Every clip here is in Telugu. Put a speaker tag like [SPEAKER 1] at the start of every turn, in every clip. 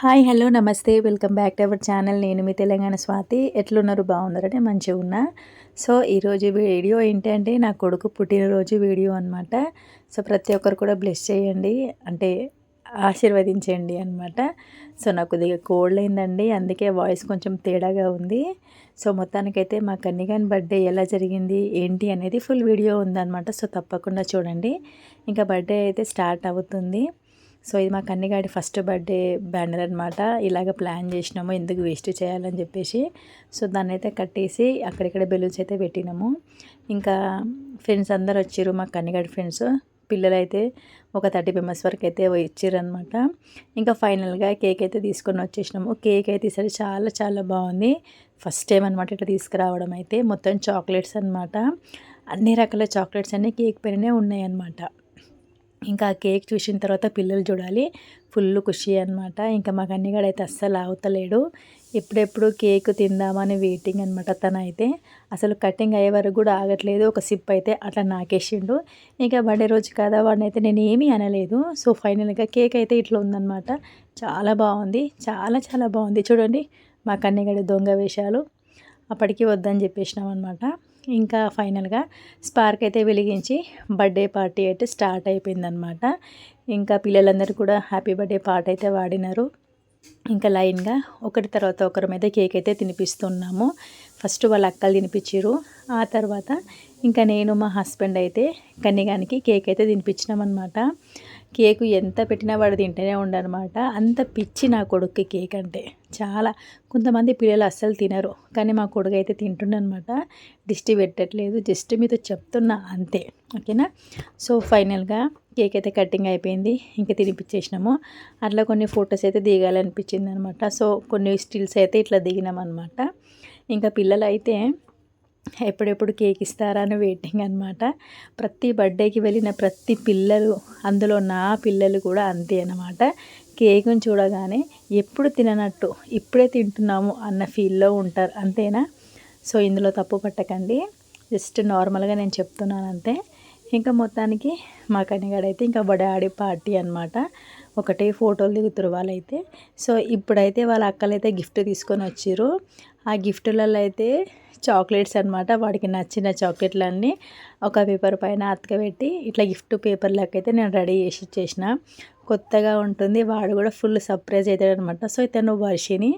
[SPEAKER 1] హాయ్ హలో నమస్తే. Welcome back to our channel. నేను మీ తెలంగాణ స్వాతి. ఎట్లున్నారు? బాగున్నారంటే మంచిగా ఉన్నా. సో ఈరోజు వీడియో ఏంటంటే నా కొడుకు పుట్టినరోజు వీడియో అనమాట సో ప్రతి ఒక్కరు కూడా బ్లెస్ చేయండి. అంటే ఆశీర్వదించండి అనమాట సో నాకు కొద్దిగా కోల్డ్ అయిందండి. అందుకే వాయిస్ కొంచెం తేడాగా ఉంది. సో మొత్తానికైతే మా కన్నిగాని బర్త్డే ఎలా జరిగింది ఏంటి అనేది ఫుల్ వీడియో ఉందన్నమాట. సో తప్పకుండా చూడండి. ఇంకా బర్త్డే అయితే స్టార్ట్ అవుతుంది. సో ఇది మా కన్నిగాడి ఫస్ట్ బర్త్డే బ్యానర్ అనమాట ఇలాగ ప్లాన్ చేసినాము ఎందుకు వేస్ట్ చేయాలని చెప్పేసి. సో దాన్ని అయితే కట్టేసి అక్కడిక్కడ బెలూన్స్ అయితే పెట్టినాము. ఇంకా ఫ్రెండ్స్ అందరు వచ్చారు మా కన్నిగాడి ఫ్రెండ్స్. పిల్లలు అయితే ఒక థర్టీ మెంబర్స్ వరకు అయితే ఇచ్చారనమాట ఇంకా ఫైనల్గా కేక్ అయితే తీసుకొని వచ్చేసినాము. కేక్ అయితే ఈసారి చాలా చాలా బాగుంది. ఫస్ట్ టైం అనమాట ఇట్లా తీసుకురావడం అయితే. మొత్తం చాక్లెట్స్ అనమాట అన్ని రకాల చాక్లెట్స్ అన్నీ కేక్ పైననే ఉన్నాయన్నమాట. ఇంకా కేక్ చూసిన తర్వాత పిల్లలు చూడాలి. ఫుల్ ఖుషి అనమాట ఇంకా మా కన్నిగాడు అయితే అస్సలు ఆగుతలేడు. ఎప్పుడెప్పుడు కేక్ తిందామని వెయిటింగ్ అనమాట తనైతే. అసలు కటింగ్ అయ్యే వరకు కూడా ఆగట్లేదు. ఒక సిప్ అయితే అట్లా నాకేసిండు. ఇంకా బర్త్డే రోజు కదా వాడిని అయితే నేను ఏమీ అనలేదు. సో ఫైనల్గా కేక్ అయితే ఇట్లా ఉందన్నమాట. చాలా బాగుంది. చాలా చాలా బాగుంది. చూడండి మా కన్నిగడి దొంగ వేషాలు. అప్పటికి వద్దని చెప్పేసినాం అనమాట ఇంకా ఫైనల్గా స్పార్క్ అయితే వెలిగించి బర్త్డే పార్టీ అయితే స్టార్ట్ అయిపోయిందనమాట ఇంకా పిల్లలందరూ కూడా హ్యాపీ బర్త్డే పాట అయితే వాడినారు. ఇంకా లైన్గా ఒకటి తర్వాత ఒకరి మీద కేక్ అయితే తినిపిస్తున్నాము. ఫస్ట్ వాళ్ళ అక్కలు తినిపించారు. ఆ తర్వాత ఇంకా నేను మా హస్బెండ్ అయితే కన్యగానికి కేక్ అయితే తినిపించినామన్నమాట. కేకు ఎంత పెట్టినా వాడు తింటూనే ఉండనమాట. అంత పిచ్చి నా కొడుక్కి కేక్ అంటే. చాలా కొంతమంది పిల్లలు అస్సలు తినరు. కానీ మా కొడుకు అయితే తింటుండనమాట. దిష్టి పెట్టట్లేదు. జస్ట్ మీతో చెప్తున్నా అంతే. ఓకేనా? సో ఫైనల్గా కేక్ అయితే కటింగ్ అయిపోయింది. ఇంకా తినిపించేసినాము. అట్లా కొన్ని ఫొటోస్ అయితే దిగాలనిపించింది అనమాట సో కొన్ని స్టిల్స్ అయితే ఇట్లా దిగినాం అనమాట ఇంకా పిల్లలు అయితే ఎప్పుడెప్పుడు కేక్ ఇస్తారా అని వెయిటింగ్ అనమాట ప్రతి బర్త్డేకి వెళ్ళిన ప్రతి పిల్లలు అందులో నా పిల్లలు కూడా అంతే అనమాట కేకును చూడగానే ఎప్పుడు తిననట్టు ఇప్పుడే తింటున్నాము అన్న ఫీల్లో ఉంటారు అంతేనా? సో ఇందులో తప్పు పట్టకండి. జస్ట్ నార్మల్గా నేను చెప్తున్నాను అంతే. ఇంకా మొత్తానికి మా కనిగాడైతే ఇంకా బడాడి పార్టీ అనమాట ఒకటే ఫోటోలు దిగుతారు వాళ్ళైతే. సో ఇప్పుడైతే వాళ్ళ అక్కలైతే గిఫ్ట్ తీసుకొని వచ్చారు ఆ గిఫ్ట్లలో అయితే చాక్లెట్స్ అనమాట వాడికి నచ్చిన చాక్లెట్లన్నీ ఒక పేపర్ పైన అతకబెట్టి ఇట్లా గిఫ్ట్ పేపర్ అయితే నేను రెడీ చేసి ఇచ్చేసిన. కొత్తగా ఉంటుంది వాడు కూడా ఫుల్ సర్ప్రైజ్ అవుతాడు అనమాట సో ఇతను వర్షిని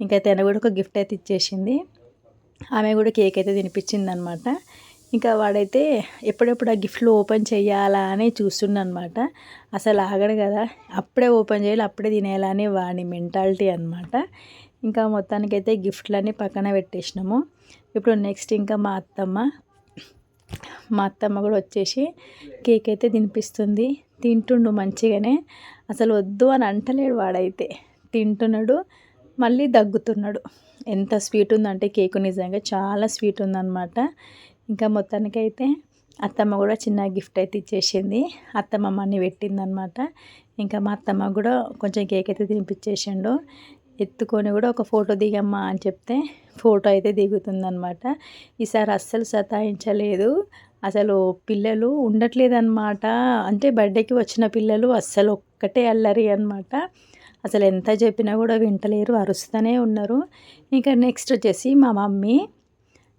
[SPEAKER 1] ఇంకా తను కూడా ఒక గిఫ్ట్ అయితే ఇచ్చేసింది. ఆమె కూడా కేక్ అయితే తినిపించింది అనమాట ఇంకా వాడైతే ఎప్పుడెప్పుడు ఆ గిఫ్ట్లు ఓపెన్ చేయాలా అని చూస్తుండనమాట. అసలు ఆగడు కదా. అప్పుడే ఓపెన్ చేయాలి అప్పుడే తినేయాలని అని వాడి మెంటాలిటీ అనమాట ఇంకా మొత్తానికైతే గిఫ్ట్లన్నీ పక్కన పెట్టేసినాము. ఇప్పుడు నెక్స్ట్ ఇంకా మా అత్తమ్మ మా అత్తమ్మ కూడా వచ్చేసి కేక్ అయితే తినిపిస్తుంది. తింటుండు మంచిగానే. అసలు వద్దు అని అంటలేడు వాడైతే. తింటున్నాడు మళ్ళీ దగ్గుతున్నాడు. ఎంత స్వీట్ ఉందంటే కేకు నిజంగా చాలా స్వీట్ ఉందన్నమాట. ఇంకా మొత్తానికైతే అత్తమ్మ కూడా చిన్న గిఫ్ట్ అయితే ఇచ్చేసింది. అత్తమ్మ మనీ పెట్టిందనమాట ఇంకా మా అత్తమ్మ కూడా కొంచెం కేక్ అయితే తినిపించేసిండు. ఎత్తుకొని కూడా ఒక ఫోటో దిగమ్మా అని చెప్తే ఫోటో అయితే దిగుతుందనమాట ఈసారి అస్సలు సతాయించలేదు. అసలు పిల్లలు ఉండట్లేదన్నమాట. అంటే బర్త్డేకి వచ్చిన పిల్లలు అస్సలు ఒక్కటే అల్లరి అనమాట అసలు ఎంత చెప్పినా కూడా వింటలేరు అరుస్తూనే ఉన్నారు. ఇంకా నెక్స్ట్ వచ్చేసి మా మమ్మీ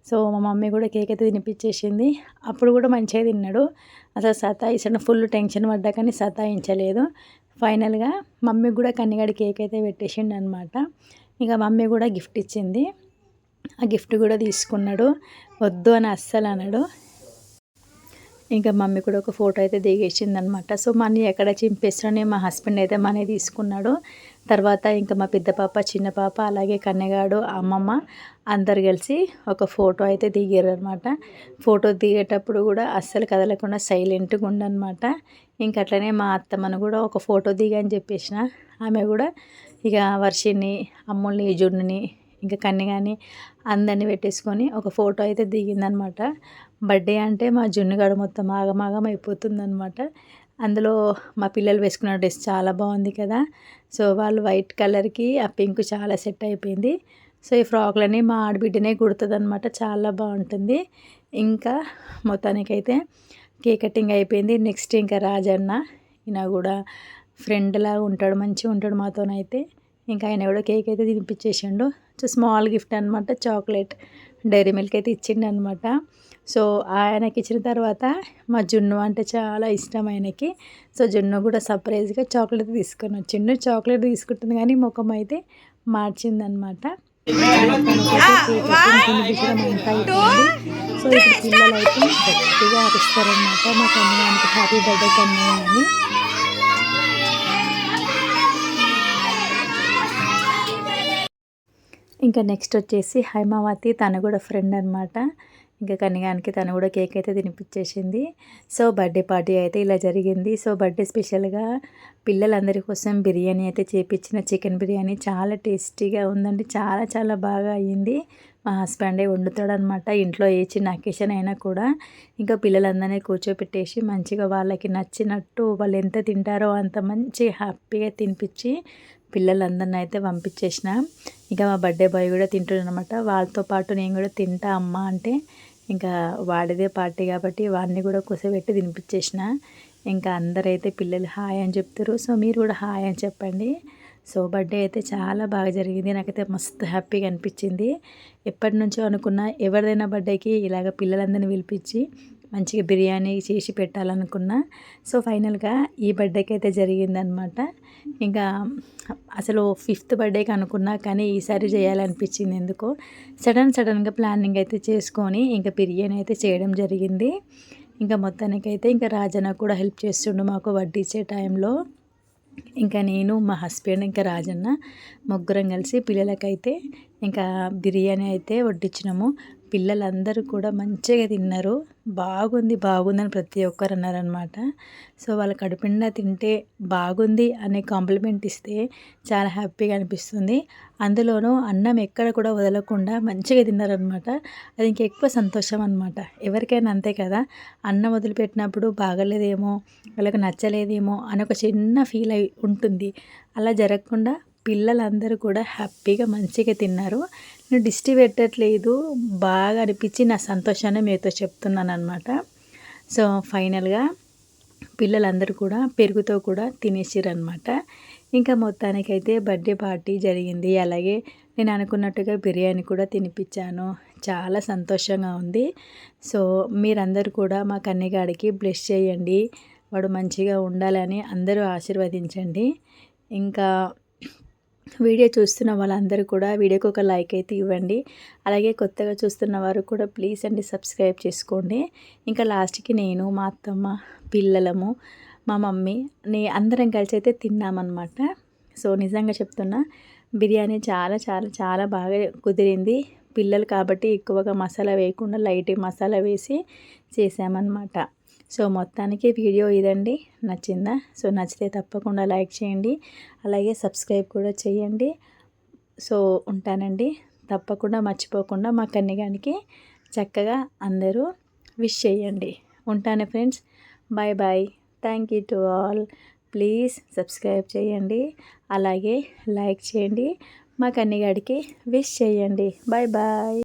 [SPEAKER 1] సో మా మమ్మీ కూడా కేక్ అయితే తినిపించేసింది. అప్పుడు కూడా మంచిగా తిన్నాడు. అసలు సతాయించడం ఫుల్ టెన్షన్ పడ్డా కానీ సతాయించలేదు. ఫైనల్గా మమ్మీ కూడా కన్నిగాడి కేక్ అయితే పెట్టేసిండు అనమాట ఇంకా మమ్మీ కూడా గిఫ్ట్ ఇచ్చింది. ఆ గిఫ్ట్ కూడా తీసుకున్నాడు. వద్దు అని అస్సలు అన్నాడు ఇంకా మమ్మీ కూడా ఒక ఫోటో అయితే దిగేసింది అనమాట సో మనీ ఎక్కడ చింపేస్తానని మా హస్బెండ్ అయితే మనీ తీసుకున్నాడు. తర్వాత ఇంకా మా పెద్ద పాప చిన్న పాప అలాగే కన్నెగాడు అమ్మమ్మ అందరు కలిసి ఒక ఫోటో అయితే దిగారు అనమాట ఫోటో దిగేటప్పుడు కూడా అస్సలు కదలకుండా సైలెంట్గా ఉండనమాట ఇంకా అట్లనే మా అత్తమ్మను కూడా ఒక ఫోటో దిగని చెప్పేసిన. ఆమె కూడా ఇక వర్షిని అమ్ముల్ని జున్నుని ఇంకా కన్నిగాని అందరినీ పెట్టేసుకొని ఒక ఫోటో అయితే దిగిందనమాట బర్త్డే అంటే మా జున్నుగాడు మొత్తం ఆగమాగం అయిపోతుందనమాట అందులో మా పిల్లలు వేసుకున్న డ్రెస్ చాలా బాగుంది కదా. సో వాళ్ళు వైట్ కలర్కి ఆ పింక్ చాలా సెట్ అయిపోయింది. సో ఈ ఫ్రాక్లని మా ఆడబిడ్డనే కుడుతుంది అనమాట చాలా బాగుంటుంది. ఇంకా మొత్తానికైతే కేక్ కటింగ్ అయిపోయింది. నెక్స్ట్ ఇంకా రాజన్న ఈయన కూడా ఫ్రెండ్లా ఉంటాడు మంచిగా ఉంటాడు మాతోనైతే. ఇంకా ఆయన కూడా కేక్ అయితే తినిపించేసిండు స్మాల్ గిఫ్ట్ అనమాట చాక్లెట్. డైరీ మిల్క్ అయితే ఇచ్చిండు అనమాట సో ఆయనకి ఇచ్చిన తర్వాత మా జున్ను అంటే చాలా ఇష్టం ఆయనకి. సో జున్ను కూడా సర్ప్రైజ్గా చాక్లెట్ తీసుకొని వచ్చిండు. చాక్లెట్ తీసుకుంటుంది కానీ ముఖం అయితే మార్చిందనమాట అనమాట సో ఇప్పుడు పిల్లలు అయితే గట్టిగా అరుస్తారనమాట మా కన్యానికి హ్యాపీ బర్త్డే కన్యా అని. ఇంకా నెక్స్ట్ వచ్చేసి హైమావతి తను కూడా ఫ్రెండ్ అనమాట ఇంకా కన్యానికి తను కూడా కేక్ అయితే తినిపించేసింది సో బర్త్డే పార్టీ అయితే ఇలా జరిగింది. సో బర్త్డే స్పెషల్గా పిల్లలందరి కోసం బిర్యానీ అయితే చేపించిన చికెన్ బిర్యానీ చాలా టేస్టీగా ఉందండి. చాలా చాలా బాగా అయ్యింది. మా హస్బెండే వండుతాడనమాట ఇంట్లో ఏ చిన్న అకేషన్ అయినా కూడా. ఇంకా పిల్లలందరినీ కూర్చోపెట్టేసి మంచిగా వాళ్ళకి నచ్చినట్టు వాళ్ళు ఎంత తింటారో అంత మంచి హ్యాపీగా తినిపించి పిల్లలందరిని అయితే పంపించేసిన. ఇంకా మా బర్త్డే బాయ్ కూడా తింటున్నమాట వాళ్ళతో పాటు నేను కూడా తింటా అమ్మ అంటే ఇంకా వాడిదే పార్టీ కాబట్టి వాడిని కూడా కుసబెట్టి తినిపించేసిన. ఇంకా అందరైతే పిల్లలు హాయ్ అని చెప్తారు సో మీరు కూడా హాయ్ అని చెప్పండి. సో బర్త్డే అయితే చాలా బాగా జరిగింది. నాకైతే మస్తు హ్యాపీగా అనిపించింది. ఎప్పటి నుంచో అనుకున్నా ఎవరిదైనా బర్త్డేకి ఇలాగ పిల్లలందరినీ పిలిపించి మంచిగా బిర్యానీ చేసి పెట్టాలనుకున్నా. సో ఫైనల్గా ఈ బర్త్డేకి అయితే జరిగిందనమాట. ఇంకా అసలు ఫిఫ్త్ బర్త్డేకి అనుకున్నా కానీ ఈసారి చేయాలనిపించింది ఎందుకో. సడన్ సడన్గా ప్లానింగ్ అయితే చేసుకొని ఇంకా బిర్యానీ అయితే చేయడం జరిగింది. ఇంకా మొత్తానికైతే ఇంకా రాజన్న కూడా హెల్ప్ చేస్తుండు మాకు వడ్డించే టైంలో. ఇంకా నేను మా హస్బెండ్ ఇంకా రాజన్న ముగ్గురం కలిసి పిల్లలకైతే ఇంకా బిర్యానీ అయితే వడ్డించినాము పిల్లలందరూ కూడా మంచిగా తిన్నారు. బాగుంది బాగుందని ప్రతి ఒక్కరు అన్నారనమాట సో వాళ్ళ కడుపుండా తింటే బాగుంది అనే కాంప్లిమెంట్ ఇస్తే చాలా హ్యాపీగా అనిపిస్తుంది. అందులోనూ అన్నం ఎక్కడ కూడా వదలకుండా మంచిగా తిన్నారనమాట అది ఇంకెక్కువ సంతోషం అనమాట ఎవరికైనా అంతే కదా. అన్నం వదిలిపెట్టినప్పుడు బాగలేదేమో వాళ్ళకి నచ్చలేదేమో అని ఒక చిన్న ఫీల్ అయి ఉంటుంది. అలా జరగకుండా పిల్లలందరూ కూడా హ్యాపీగా మంచిగా తిన్నారు. నేను దిష్టి పెట్టట్లేదు. బాగా అనిపించి నా సంతోషాన్ని మీతో చెప్తున్నాను అనమాట సో ఫైనల్గా పిల్లలందరూ కూడా పెరుగుతో కూడా తినేసిరనమాట ఇంకా మొత్తానికైతే బర్త్డే పార్టీ జరిగింది. అలాగే నేను అనుకున్నట్టుగా బిర్యానీ కూడా తినిపించాను. చాలా సంతోషంగా ఉంది. సో మీరందరూ కూడా మా కన్నెగాడికి బ్లెస్ చేయండి. వాడు మంచిగా ఉండాలని అందరూ ఆశీర్వదించండి. ఇంకా వీడియో చూస్తున్న వాళ్ళందరూ కూడా వీడియోకి ఒక లైక్ అయితే ఇవ్వండి. అలాగే కొత్తగా చూస్తున్న వారు కూడా ప్లీజ్ అండి సబ్స్క్రైబ్ చేసుకోండి. ఇంకా లాస్ట్కి నేను మా అత్తమ్మ పిల్లలము మా మమ్మీ నే అందరం కలిసి అయితే తిన్నామన్నమాట. సో నిజంగా చెప్తున్నా బిర్యానీ చాలా చాలా చాలా బాగా కుదిరింది. పిల్లలు కాబట్టి ఎక్కువగా మసాలా వేయకుండా లైట్ మసాలా వేసి చేసామన్నమాట సో మొత్తానికి వీడియో ఇదండి. నచ్చిందా? సో నచ్చితే తప్పకుండా లైక్ చేయండి. అలాగే సబ్స్క్రైబ్ కూడా చేయండి. సో ఉంటానండి. తప్పకుండా మర్చిపోకుండా మా కన్నిగానికి చక్కగా అందరూ విష్ చేయండి. ఉంటాను friends. Bye bye. Thank you to all. Please subscribe చేయండి. అలాగే లైక్ చేయండి. మా కన్నిగాడికి విష్ చేయండి. Bye bye.